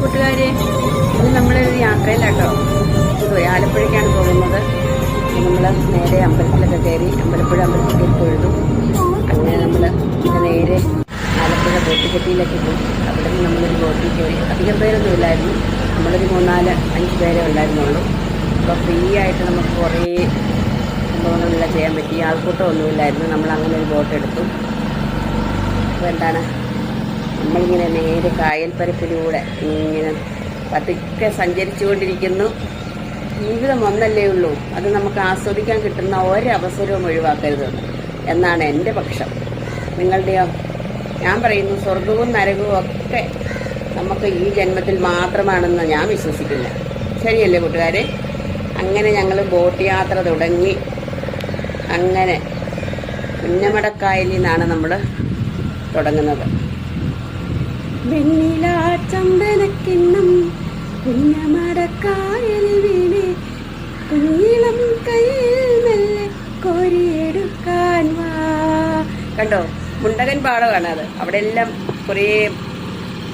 കൂട്ടുകാരെ ഇത് നമ്മളൊരു യാത്രയിലാട്ടോ. ആലപ്പുഴയ്ക്കാണ് പോകുന്നത്. നമ്മൾ നേരെ അമ്പലത്തിലൊക്കെ കയറി അമ്പലപ്പുഴ അമ്പലത്തിൽ തൊഴുതു അങ്ങനെ നമ്മൾ നേരെ ആലപ്പുഴ ബോട്ടിക്കെട്ടിയിലേക്ക് പോയി. അവിടെ നിന്ന് നമ്മളൊരു ബോട്ടിൽ കയറി. അധികം പേരൊന്നും ഇല്ലായിരുന്നു. നമ്മളൊരു മൂന്നാൽ അഞ്ച് പേരെ ഉണ്ടായിരുന്നുള്ളൂ അപ്പോൾ ഫ്രീ ആയിട്ട് നമുക്ക് കുറേ സംഭവങ്ങളെല്ലാം ചെയ്യാൻ പറ്റി. ആൾക്കൂട്ടമൊന്നുമില്ലായിരുന്നു നമ്മൾ അങ്ങനെ ഒരു ബോട്ട് എടുത്തു. അപ്പോൾ എന്താണ്? നമ്മളിങ്ങനെ നേരെ കായൽപ്പരപ്പിലൂടെ ഇങ്ങനെ പതുക്കെ സഞ്ചരിച്ചുകൊണ്ടിരിക്കുന്നു. ജീവിതം ഒന്നല്ലേ ഉള്ളൂ. അത് നമുക്ക് ആസ്വദിക്കാൻ കിട്ടുന്ന ഒരവസരവും ഒഴിവാക്കരുത് എന്നാണ് എന്റെ പക്ഷം. നിങ്ങളുടെയോ? ഞാൻ പറയുന്നു സ്വർഗവും നരകവും ഒക്കെ നമുക്ക് ഈ ജന്മത്തിൽ മാത്രമാണെന്ന് ഞാൻ വിശ്വസിക്കില്ല ശരിയല്ലേ കൂട്ടുകാരെ? അങ്ങനെ ഞങ്ങൾ ബോട്ട് യാത്ര തുടങ്ങി. അങ്ങനെ കുഞ്ഞമടക്കായലിൽ നിന്നാണ് നമ്മൾ തുടങ്ങുന്നത്. വെണ്ണില ചന്ദനക്കിണ്ണം കുഞ്ഞമടക്കായൽ വീണേ. കുഞ്ഞിളം കയ്യിൽ മെല്ലെ കോരിയെടുക്കാൻ കണ്ടോ? മുണ്ടകൻ പാടമാണ് അത്. അവിടെ എല്ലാം കുറേ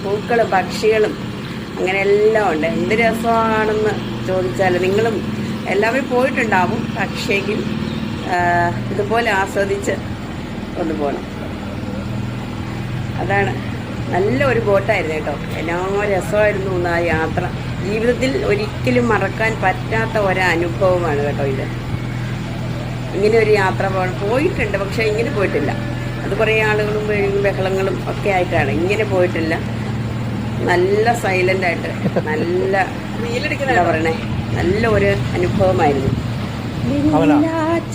പൂക്കളും പക്ഷികളും അങ്ങനെ എല്ലാം ഉണ്ട്. എന്ത് രസമാണെന്ന് ചോദിച്ചാൽ നിങ്ങളും എല്ലാവരും പോയിട്ടുണ്ടാവും. പക്ഷേങ്കിൽ ഇതുപോലെ ആസ്വദിച്ച് ഒന്ന് പോകണം അതാണ് നല്ല ഒരു ബോട്ടായിരുന്നു കേട്ടോ. എല്ലാ രസമായിരുന്നു ആ യാത്ര. ജീവിതത്തിൽ ഒരിക്കലും മറക്കാൻ പറ്റാത്ത ഒരനുഭവമാണ് കേട്ടോ ഇത്. ഇങ്ങനെ ഒരു യാത്ര പോയിട്ടുണ്ട് പക്ഷെ ഇങ്ങനെ പോയിട്ടില്ല. അത് കുറേ ആളുകളും ബഹ- ബഹളങ്ങളും ഒക്കെ ആയിട്ടാണ്. ഇങ്ങനെ പോയിട്ടില്ല. നല്ല സൈലന്റ് ആയിട്ട് നല്ല എന്താ പറയണേ? നല്ല ഒരു അനുഭവമായിരുന്നു.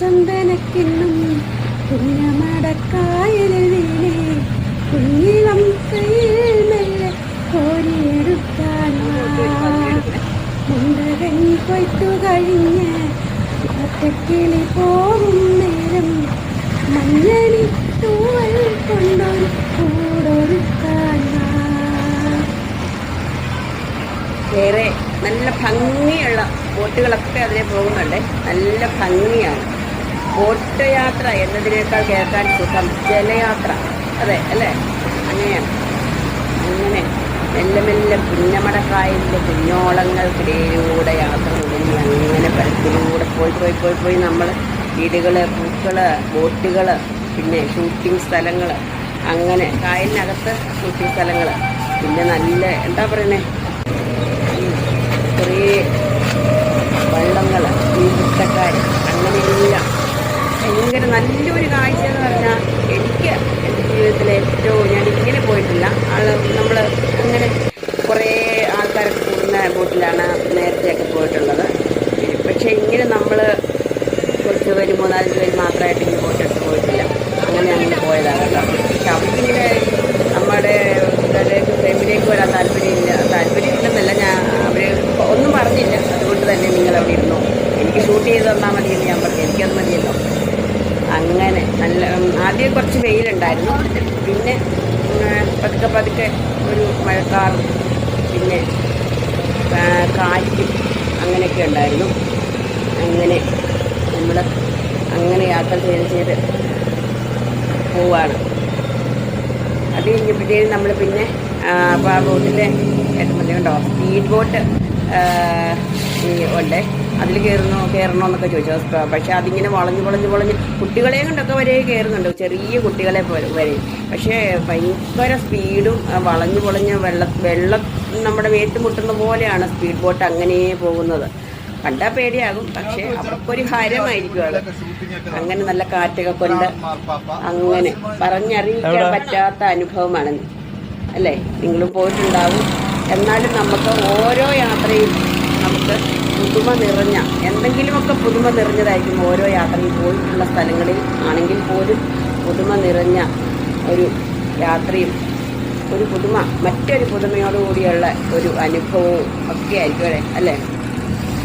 ചന്ദനക്കിന്നും പുണ്യമടക്കായ കുഞ്ഞിളം കയ്യിൽ കോരിയെടുക്കാൻ മുണ്ടകൻ കൊയ്ത്തു കഴിഞ്ഞ് ഒറ്റക്കിളി പോകും നേരം. മഞ്ഞളി തൂവൽ കൊണ്ടൊരു കൂടൊരുക്കാൻ വേറെ നല്ല ഭംഗിയുള്ള ബോട്ടുകളൊക്കെ അതിനെ പോകുന്നുണ്ട്. നല്ല ഭംഗിയാണ്. ബോട്ട് യാത്ര എന്നതിനേക്കാൾ കേൾക്കാൻ സുഖം. ജലയാത്ര. അതെ അല്ലേ? അങ്ങനെയാണ് അങ്ങനെ മെല്ലെ മെല്ലെ പുന്നമടക്കായലിന്റെ കുഞ്ഞോളങ്ങൾക്കിടയിലൂടെ യാത്ര തുടങ്ങി. അങ്ങനെ പരത്തിലൂടെ പോയി പോയി പോയി പോയി നമ്മൾ വീടുകൾ പൂക്കൾ ബോട്ടുകൾ പിന്നെ ഷൂട്ടിംഗ് സ്ഥലങ്ങൾ അങ്ങനെ കായലിനകത്ത് ഷൂട്ടിംഗ് സ്ഥലങ്ങൾ പിന്നെ നല്ല എന്താ പറയണേ? കുറേ വള്ളങ്ങൾ മീൻപിടുത്തക്കാർ അങ്ങനെയെല്ലാം. ഭയങ്കര നല്ലൊരു കാഴ്ച എന്ന് പറഞ്ഞാൽ എനിക്ക് എന്റെ ജീവിതത്തിലെ ഏറ്റവും ഞാൻ ഇങ്ങനെ ആൾ നമ്മൾ അങ്ങനെ കുറേ ആൾക്കാരൊക്കെ കൂടുന്ന ബോട്ടിലാണ് നേരത്തെയൊക്കെ പോയിട്ടുള്ളത്. പക്ഷേ ഇങ്ങനെ നമ്മൾ കുറച്ച് പേര് മൂന്നാലഞ്ച് പേര് മാത്രമായിട്ട് ഇങ്ങനെ ബോട്ടെടുത്ത് പോയിട്ടില്ല. അങ്ങനെ അങ്ങനെ പോയതാണ് പക്ഷെ അവർക്കിങ്ങനെ നമ്മുടെ ഇതിലേക്ക് വരാൻ താല്പര്യമില്ല താല്പര്യമില്ലെന്നല്ല ഞാൻ അവർ ഒന്നും പറഞ്ഞില്ല അതുകൊണ്ട് തന്നെ നിങ്ങൾ അവിടെ ഇരുന്നു എനിക്ക് ഷൂട്ട് ചെയ്ത് തന്നാൽ മതി എന്ന് ഞാൻ പറഞ്ഞു എനിക്കത് മതിയല്ലോ അങ്ങനെ നല്ല ഉം, ആദ്യം കുറച്ച് വെയിലുണ്ടായിരുന്നു പിന്നെ ഉം, പതുക്കെ പതുക്കെ ഒരു മഴക്കാറും പിന്നെ ആ, കാറ്റും അങ്ങനെയൊക്കെ ഉണ്ടായിരുന്നു അങ്ങനെ നമ്മൾ അങ്ങനെ യാത്ര ചെയ്ത് ചെയ്ത് പോവാണ് അത് കഴിഞ്ഞപ്പോഴത്തേക്കും നമ്മൾ പിന്നെ അപ്പോൾ ആ ബോട്ടിലെ ഏട്ടൻ പറഞ്ഞുണ്ടോ സ്പീഡ് ബോട്ട് ഉണ്ട്. അതിൽ കയറുന്നോ കയറണോ എന്നൊക്കെ ചോദിച്ചു പക്ഷേ അതിങ്ങനെ വളഞ്ഞ് വളഞ്ഞ് വളഞ്ഞ് കുട്ടികളെ കൊണ്ടൊക്കെ വരെ കയറുന്നുണ്ട് ചെറിയ കുട്ടികളെ വരെ. പക്ഷേ ഭയങ്കര സ്പീഡും വളഞ്ഞ് വളഞ്ഞു വെള്ള വെള്ളം നമ്മുടെ വേട്ടുമുട്ടുന്ന പോലെയാണ് സ്പീഡ് ബോട്ട് അങ്ങനെ പോകുന്നത്. കണ്ടാൽ പേടിയാകും പക്ഷെ അവർക്കൊരു ഹരമായിരിക്കും അത് അങ്ങനെ നല്ല കാറ്റൊക്കെ കൊണ്ട് അങ്ങനെ പറഞ്ഞറിയിക്കാൻ പറ്റാത്ത അനുഭവമാണ്. അല്ലേ? നിങ്ങളും പോയിട്ടുണ്ടാവും. എന്നാലും നമുക്ക് ഓരോ യാത്രയും നമുക്ക് പുതുമ നിറഞ്ഞ എന്തെങ്കിലുമൊക്കെ പുതുമ നിറഞ്ഞതായിരിക്കും ഓരോ യാത്രയും. പോയിട്ടുള്ള സ്ഥലങ്ങളിൽ ആണെങ്കിൽ പോലും പുതുമ നിറഞ്ഞ ഒരു യാത്രയും ഒരു പുതുമ മറ്റൊരു പുതുമയോടുകൂടിയുള്ള ഒരു അനുഭവവും ഒക്കെ ആയിരിക്കും അല്ലേ? അല്ലേ?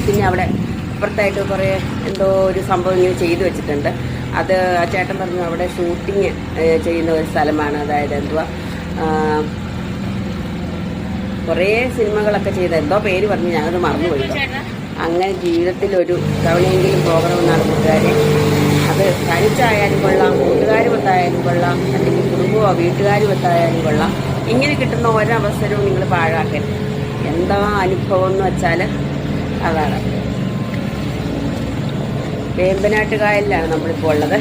പിന്നെ അവിടെ അപ്പുറത്തായിട്ട് കുറേ എന്തോ ഒരു സംഭവം ഇങ്ങനെ ചെയ്തു വെച്ചിട്ടുണ്ട്. അത് ആ ചേട്ടൻ പറഞ്ഞു അവിടെ ഷൂട്ടിങ് ചെയ്യുന്ന ഒരു സ്ഥലമാണ്. അതായത് എന്തുവാ കുറേ സിനിമകളൊക്കെ ചെയ്ത എന്തോ പേര് പറഞ്ഞ് ഞാനത് മറന്നുപോയി. അങ്ങനെ ജീവിതത്തിൽ ഒരു തവണയെങ്കിലും പോകണമെന്നാണ് കൂട്ടുകാരെ അത് തനിച്ചായാലും കൊള്ളാം കൂട്ടുകാരുമൊത്തായാലും കൊള്ളാം അല്ലെങ്കിൽ കുടുംബമോ വീട്ടുകാരുമൊത്തായാലും കൊള്ളാം. ഇങ്ങനെ കിട്ടുന്ന ഒരവസരവും നിങ്ങൾ പാഴാക്കരുത്. എന്താ അനുഭവം എന്ന് വെച്ചാൽ അതാണ്. വേമ്പനാട്ട് കായലിലാണ് നമ്മളിപ്പോൾ ഉള്ളത്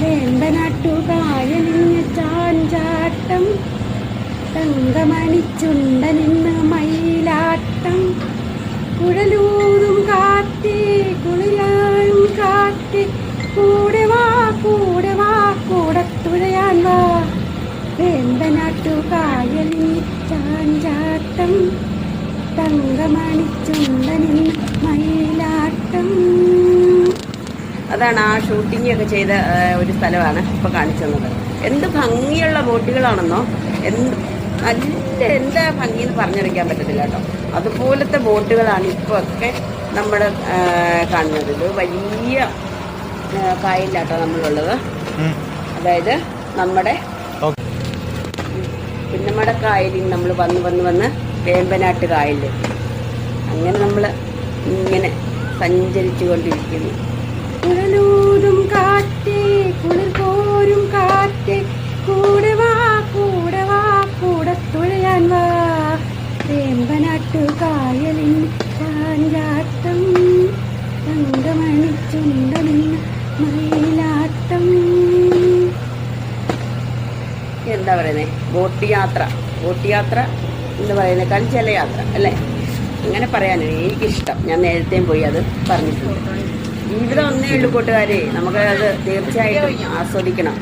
വേമ്പനാട്ടുകായലിഞ്ഞ ചാഞ്ചാട്ടം തങ്കമണിച്ചുണ്ടനിന്ന് മയിലാട്ടം. കുഴലൂതും കാത്തി കുളിരായും കാത്തി കൂടെ വാ കൂടെ വാ കൂടെ തുഴയാൻ വാ. വേമ്പനാട്ടുകായലിഞ്ഞ ചാഞ്ചാട്ടം തങ്കമണിച്ചുണ്ടനിന്ന് മയിലാട്ടം. അതാണ് ആ ഷൂട്ടിംഗ് ഒക്കെ ചെയ്ത ഒരു സ്ഥലമാണ് ഇപ്പോൾ കാണിച്ചു തന്നത്. എന്ത് ഭംഗിയുള്ള ബോട്ടുകളാണെന്നോ എന്ത് നല്ല എന്താ ഭംഗി എന്ന് പറഞ്ഞറിയിക്കാൻ പറ്റത്തില്ല കേട്ടോ. അതുപോലത്തെ ബോട്ടുകളാണ് ഇപ്പോൾ ഒക്കെ നമ്മൾ കാണുന്നത്. ഇത് വലിയ കായലിലാട്ടോ നമ്മളുള്ളത്. അതായത് നമ്മുടെ പിന്നമ്മടക്കായലിൽ കായലിൽ നമ്മൾ വന്ന് വന്ന് വന്ന് വേമ്പനാട്ട് കായലിൽ അങ്ങനെ നമ്മൾ ഇങ്ങനെ സഞ്ചരിച്ചു കൊണ്ടിരിക്കുന്നു കുഴലൂതും കാറ്റേ കുളിർ കോരും കാറ്റേ കൂടെ വാ കൂടെ വാ കൂടെ തുഴയാൻ വാ. വേമ്പനാട്ടു കായലിൻ ചാഞ്ചാട്ടം തങ്കമണിച്ചുണ്ടനിന്ന് മയിലാട്ടം. എന്താ പറയുന്നത് ബോട്ട് യാത്ര. ബോട്ട് യാത്ര എന്ന് പറയുന്നേക്കാൾ ജലയാത്ര അല്ലേ? അങ്ങനെ പറയാനാണ് എനിക്കിഷ്ടം. ഞാൻ നേരത്തെയും പോയി അത് പറഞ്ഞിട്ടുണ്ട്. ജീവിതം ഒന്നേ ഉള്ളൂ കൂട്ടുകാരെ. നമുക്ക് അത് തീർച്ചയായിട്ടും ആസ്വദിക്കണം.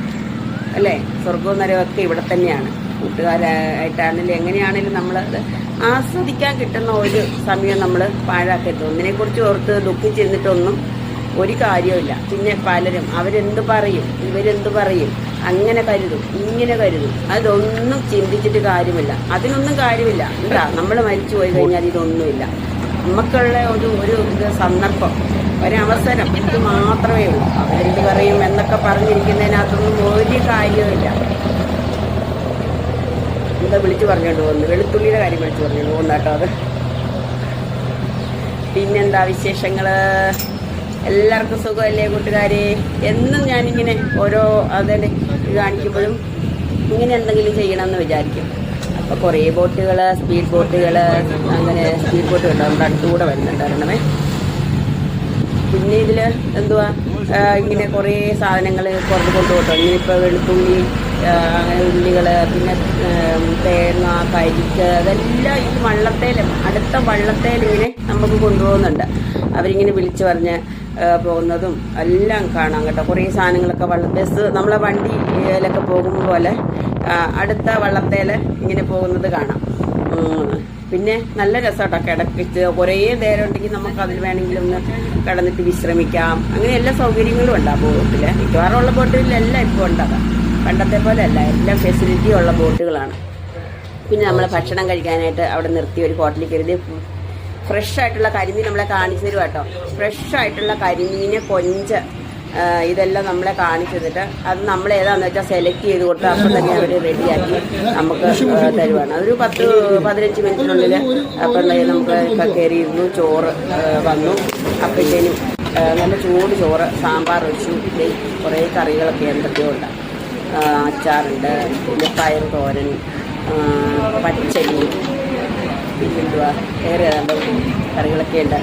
അല്ലേ? സ്വർഗവും നരകമൊക്കെ ഇവിടെ തന്നെയാണ്. കൂട്ടുകാരായിട്ടാണെങ്കിലും എങ്ങനെയാണെങ്കിലും അത് ആസ്വദിക്കാൻ കിട്ടുന്ന ഒരു സമയം നമ്മൾ പാഴാക്കരുത്. ഒന്നിനെക്കുറിച്ച് ഓർത്ത് ദുഃഖിച്ചിരുന്നിട്ടൊന്നും ഒരു കാര്യമില്ല പിന്നെ പലരും അവരെന്ത് പറയും ഇവരെന്ത് പറയും അങ്ങനെ കരുതും ഇങ്ങനെ കരുതും. അതൊന്നും ചിന്തിച്ചിട്ട് കാര്യമില്ല. അതിനൊന്നും കാര്യമില്ല. എന്താ? നമ്മൾ മരിച്ചു പോയി കഴിഞ്ഞാൽ ഇതൊന്നുമില്ല. നമുക്കുള്ള ഒരു ഒരു സന്ദർഭം ഒരവസരം ഇത് മാത്രമേ ഉള്ളൂ. അവരെന്ത് പറയും എന്നൊക്കെ പറഞ്ഞിരിക്കുന്നതിനകത്തൊന്നും ഒരു കാര്യവുമില്ല. എന്താ വിളിച്ചു പറഞ്ഞോണ്ട് പോകുന്നു? വെളുത്തുള്ളിയുടെ കാര്യം വിളിച്ചു പറഞ്ഞോണ്ട് പോകുന്ന കേട്ടോ അത്. പിന്നെന്താ വിശേഷങ്ങൾ? എല്ലാവർക്കും സുഖമല്ലേ കൂട്ടുകാരെ? എന്നും ഞാനിങ്ങനെ ഓരോ അതിന്റെ കാണിക്കുമ്പോഴും ഇങ്ങനെ എന്തെങ്കിലും ചെയ്യണമെന്ന് വിചാരിക്കും. അപ്പോൾ കുറേ ബോട്ടുകൾ സ്പീഡ് ബോട്ടുകൾ അങ്ങനെ സ്പീഡ് ബോട്ട് ഉണ്ട്. നമ്മുടെ അടുത്തുകൂടെ വരുന്നുണ്ടായിരുന്നേ പിന്നെ ഇതിൽ എന്തുവാ? ഇങ്ങനെ കുറേ സാധനങ്ങൾ പുറത്ത് കൊണ്ടുപോട്ടോ ഇനിയിപ്പോൾ വെളുത്തുള്ളി അങ്ങനെ ഉള്ളികൾ പിന്നെ തേങ്ങ കരിക്ക് അതെല്ലാം ഈ വള്ളത്തേലും അടുത്ത വള്ളത്തേലിങ്ങനെ നമുക്ക് കൊണ്ടുപോകുന്നുണ്ട്. അവരിങ്ങനെ വിളിച്ചു പറഞ്ഞ് പോകുന്നതും എല്ലാം കാണാം കേട്ടോ. കുറേ സാധനങ്ങളൊക്കെ വള്ള ബസ് നമ്മളെ വണ്ടിയിലൊക്കെ പോകുമ്പോൾ പോലെ അടുത്ത വള്ളത്തേൽ ഇങ്ങനെ പോകുന്നത് കാണാം. പിന്നെ നല്ല രസമാട്ടോ കിടക്കിച്ച് കുറേ നേരം ഉണ്ടെങ്കിൽ നമുക്ക് അതിൽ വേണമെങ്കിലും ഒന്ന് കിടന്നിട്ട് വിശ്രമിക്കാം. അങ്ങനെ എല്ലാ സൗകര്യങ്ങളും ഉണ്ട് ആ ബോട്ടിൽ മിക്കവാറുള്ള ബോട്ടുകളിലെല്ലാം ഇപ്പോൾ ഉണ്ടാകാം പണ്ടത്തെ പോലെ അല്ല. എല്ലാം ഫെസിലിറ്റിയും ഉള്ള ബോട്ടുകളാണ്. പിന്നെ നമ്മൾ ഭക്ഷണം കഴിക്കാനായിട്ട് അവിടെ നിർത്തി ഒരു ഹോട്ടലിൽ കയറി ഫ്രഷ് ആയിട്ടുള്ള കരിമീൻ നമ്മളെ കാണിച്ചു തരും കേട്ടോ ഫ്രഷ് ആയിട്ടുള്ള കരിമീനെ കൊഞ്ച് ഇതെല്ലാം നമ്മളെ കാണിച്ചു തന്നിട്ട് അത് നമ്മൾ ഏതാണെന്ന് വെച്ചാൽ സെലക്ട് ചെയ്ത് കൊടുത്ത് അപ്പം തന്നെ അവർ റെഡിയാക്കി നമുക്ക് തരുവാണ്. അതൊരു പത്ത് പതിനഞ്ച് മിനിറ്റിനുള്ളിൽ അപ്പം നമുക്ക് കയറിയിരുന്നു ചോറ് വന്നു. അപ്പോഴത്തേനും നല്ല ചൂട് ചോറ് സാമ്പാർ വെച്ചു. കുറേ കറികളൊക്കെ എന്തൊക്കെയോ ഉണ്ട്. അച്ചാറുണ്ട് പിന്നെ പയർ തോരൻ ആ, പച്ചരി പിന്നെന്തുവാ വേറെ ഏതാണ്ട് കറികളൊക്കെ ഉണ്ട്.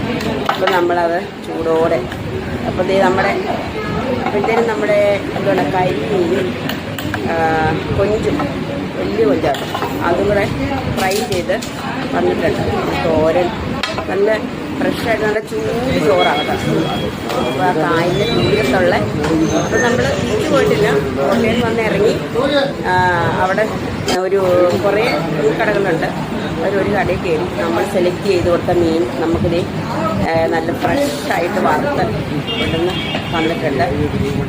അപ്പം നമ്മളത് ചൂടോടെ അപ്പോൾ ദേ നമ്മുടെ അപ്പോഴത്തേനും നമ്മുടെ എന്താണ് കരിമീനും കൊഞ്ചും വലിയ കൊഞ്ചാണ്. അതും കൂടെ ഫ്രൈ ചെയ്ത് വന്നിട്ടുണ്ട്. തോരൻ നല്ല ഫ്രഷായിട്ട് നല്ല ചൂട് ചോറാണ് അപ്പോൾ ആ കായലിന്റെ തീരത്തുള്ള അപ്പോൾ നമ്മൾ തിരിച്ചു പോയിട്ടില്ല. കോട്ടയം വന്ന് ഇറങ്ങി അവിടെ ഒരു കുറേ കടകളുണ്ട്. ഒരു കടയിൽ കയറി നമ്മൾ സെലക്ട് ചെയ്ത് കൊടുത്ത മീൻ നമുക്കിത് നല്ല ഫ്രഷായിട്ട് വറുത്ത് കൊണ്ടുവന്ന് തന്നിട്ടുണ്ട്.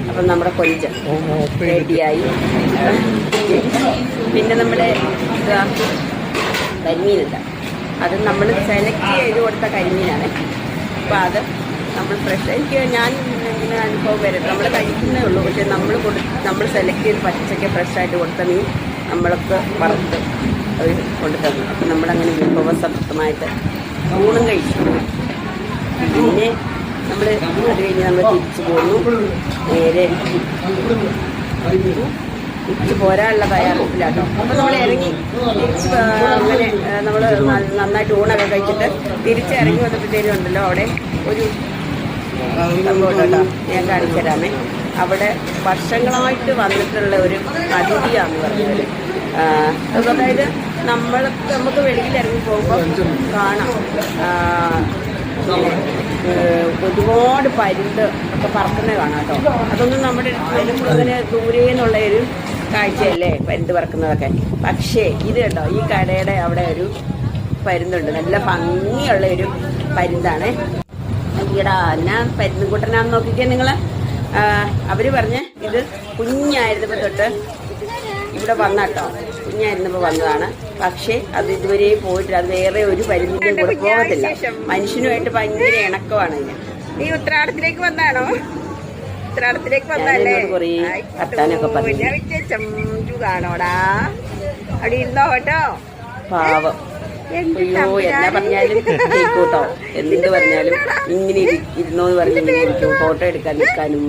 അപ്പം നമ്മുടെ കൊഞ്ച് റെഡിയായി പിന്നെ നമ്മുടെ കരിമീനുണ്ട്. അത് നമ്മൾ സെലക്ട് ചെയ്ത് കൊടുത്ത കരിമീനാണ്. അപ്പോൾ അത് നമ്മൾ ഫ്രഷ് എനിക്ക് ഞാൻ ഇങ്ങനെ അനുഭവം വരും. നമ്മൾ കഴിക്കുന്നേ ഉള്ളൂ. പക്ഷേ നമ്മൾ കൊടു നമ്മൾ സെലക്ട് ചെയ്ത് പച്ചയ്ക്ക് ഫ്രഷായിട്ട് കൊടുത്ത മീൻ നമ്മൾക്ക് വറുത്ത് അവർ കൊണ്ടു തന്നു അപ്പം നമ്മളങ്ങനെ വിഭവസമൃദ്ധമായിട്ട് ഊണും കഴിച്ചു. പിന്നെ നമ്മൾ അത് കഴിഞ്ഞ് നമ്മൾ തിരിച്ചു പോന്നു. നേരെ തിരിച്ചു പോരാനുള്ള തയ്യാറെടുപ്പിലാട്ടോ. അപ്പോൾ നമ്മൾ ഇറങ്ങി തിരിച്ച് അങ്ങനെ നമ്മൾ നന്നായിട്ട് ഊണൊക്കെ കഴിച്ചിട്ട് തിരിച്ച് ഇറങ്ങി വന്നപ്പോഴത്തേനും ഉണ്ടല്ലോ അവിടെ ഒരു സംഭവമുണ്ടോ? ഞാൻ കാണിച്ചു തരാമേ. അവിടെ വർഷങ്ങളായിട്ട് വന്നിട്ടുള്ള ഒരു അതിഥിയാണെന്ന് പറഞ്ഞത് അതായത് നമ്മൾ നമുക്ക് വെളിയിൽ ഇറങ്ങി പോകുമ്പോൾ കാണാം. ഒരുപാട് പരുന്ത് ഒക്കെ പറക്കുന്നത് കാണാം കേട്ടോ. അതൊന്നും നമ്മുടെ അങ്ങനെ ദൂരെ എന്നുള്ള ഒരു കാഴ്ചയല്ലേ പരുന്ത് പറക്കുന്നതൊക്കെ. പക്ഷേ ഇത് കേട്ടോ ഈ കടയുടെ അവിടെ ഒരു പരുന്തുണ്ട്. നല്ല ഭംഗിയുള്ള ഒരു പരുന്താണ്. ഈടാ ഞാൻ പരുന്നുകുട്ടനാന്ന് നോക്കിക്കാൻ നിങ്ങൾ അവർ പറഞ്ഞ് ഇത് കുഞ്ഞായിരുന്നപ്പോൾ തൊട്ട് ഇവിടെ വന്നാട്ടോ. കുഞ്ഞായിരുന്നപ്പോൾ വന്നതാണ്. പക്ഷേ അത് ഇതുവരെ പോയിട്ടില്ല. അത് വേറെ ഒരു പരിമിതി കൂടെ പോകത്തില്ല. മനുഷ്യനുമായിട്ട് ഭയങ്കര ഇണക്കമാണ് ഈ നീ ഉത്രാടത്തിലേക്ക് വന്നാണോ? ഉത്രാടത്തിലേക്ക് വന്നല്ലേ കുറേ വർത്താനമൊക്കെ പറഞ്ഞു. കാണോടാ അവിടെ ഇരുന്നോ കേട്ടോ? പാവം. അയ്യോ എന്നാ പറഞ്ഞാലും കേൾക്കൂട്ടോ എന്ത് പറഞ്ഞാലും ഇങ്ങനെ ഇരി- ഇരുന്നോന്ന് പറഞ്ഞ് ഇങ്ങനെ ഇരിക്കും. ഫോട്ടോ എടുക്കാൻ നിൽക്കാനും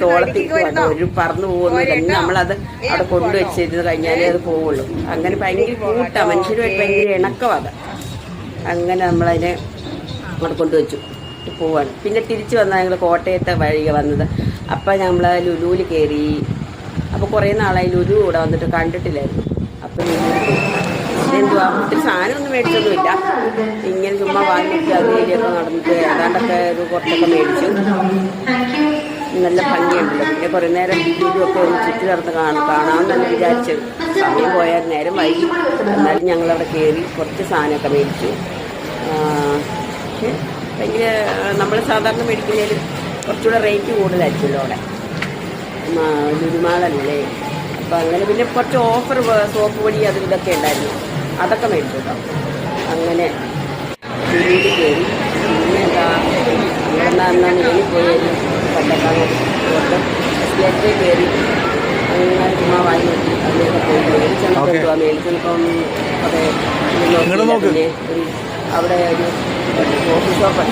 തോളത്തിരിക്കും ഒരു പറന്നു പോകുന്നില്ല നമ്മളത് അവിടെ കൊണ്ടുവച്ചിരുന്ന് കഴിഞ്ഞാലേ അത് പോവുള്ളൂ. അങ്ങനെ ഭയങ്കര കൂട്ടാ. മനുഷ്യരുമായിട്ട് ഭയങ്കര ഇണക്കവാത് അങ്ങനെ നമ്മളതിനെ അവിടെ കൊണ്ടുവച്ചു. പോവാണ്. പിന്നെ തിരിച്ചു വന്നാൽ ഞങ്ങൾ കോട്ടയത്തെ വഴിക വന്നത്. അപ്പം നമ്മൾ ലുലുവിൽ കയറി അപ്പോൾ കുറേ നാളായി ലുലു ഇവിടെ വന്നിട്ട് കണ്ടിട്ടില്ലായിരുന്നു. അപ്പം ലുലുവിൽ എന്തുവാ? ഒത്തിരി സാധനമൊന്നും മേടിച്ചൊന്നുമില്ല. ഇങ്ങനെ ചുമ്മാ വാങ്ങിയിട്ട് ഏരിയൊക്കെ നടന്നിട്ട് ഏതാണ്ടൊക്കെ ഒരു കുറച്ചൊക്കെ മേടിച്ചു. നല്ല ഭംഗിയുണ്ട് പിന്നെ കുറേ നേരം വീഡിയോ ഒന്ന് ചുറ്റി നടന്ന് കാണാം. കാണാമെന്നല്ല വിചാരിച്ചത് സമയം പോയാൽ നേരം വൈകി. എന്നാലും ഞങ്ങളവിടെ കയറി കുറച്ച് സാധനമൊക്കെ മേടിച്ചു. ഭയങ്കര നമ്മൾ സാധാരണ മേടിക്കുന്നതിൽ കുറച്ചുകൂടെ റേറ്റ് കൂടുതലായിരിക്കുമല്ലോ അവിടെ. ലുരുമാളല്ലേ അപ്പോൾ അപ്പം അങ്ങനെ പിന്നെ കുറച്ച് ഓഫർ സോപ്പ് പൊടി അതും ഇതൊക്കെ ഉണ്ടായിരുന്നു. അതൊക്കെ മേടിച്ചു കേട്ടോ. അങ്ങനെ ലുലുവിൽ കയറി പിന്നെ എന്താ ഇനി കയറി അങ്ങനെ ചുമ്മാ നോക്കി അതിലേക്ക് പോയി എന്തുവാ അവിടെ. ഒരു അവിടെ ഒരു കോഫി ഷോപ്പ്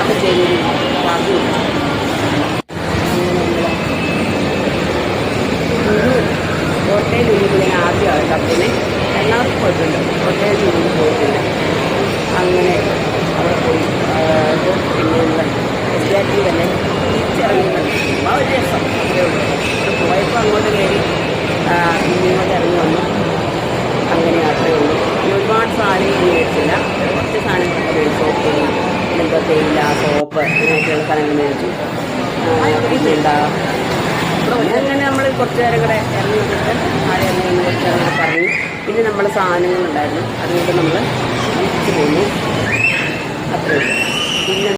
അത് ചെയ്തൊരു ചാർജ് കോട്ടയം ലുലുവിൽ ഞാൻ ആദ്യമാണ് കപ്പിന് എറണാകുളത്ത് പോയിട്ടുണ്ട് കോട്ടയം ലുലുവിൽ പോയിട്ടുണ്ട് അങ്ങനെ അവിടെ പോയി. പിന്നെ എന്താ എസ്റ്റാറ്റി തന്നെ തിരിച്ചിറങ്ങിയിട്ടുണ്ട് ആ അങ്ങോട്ട് കയറി ഇങ്ങോട്ട് ഇറങ്ങി വന്നു. അങ്ങനെ അത്രേ ഉള്ളൂ. ഒരുപാട് സാധനങ്ങൾ മേടിച്ചില്ല. കുറച്ച് സാധനങ്ങളൊക്കെ മേടിച്ചു. പിന്നെന്താ തേയില സോപ്പ് അങ്ങനെയൊക്കെയുള്ള സാധനങ്ങൾ മേടിച്ചു. പിന്നെന്താ അങ്ങനെ കുറച്ച് നേരം കൂടെ ഇറങ്ങി വന്നിട്ട് ആടെ ഇറങ്ങി നിന്ന് കുറച്ച് നേരം കൂടെ പറഞ്ഞു. പിന്നെ നമ്മൾ സാധനങ്ങളുണ്ടായിരുന്നു. അതുകൊണ്ട് നമ്മൾ തിരിച്ചു പോന്നു. അത്രയും പിന്നെ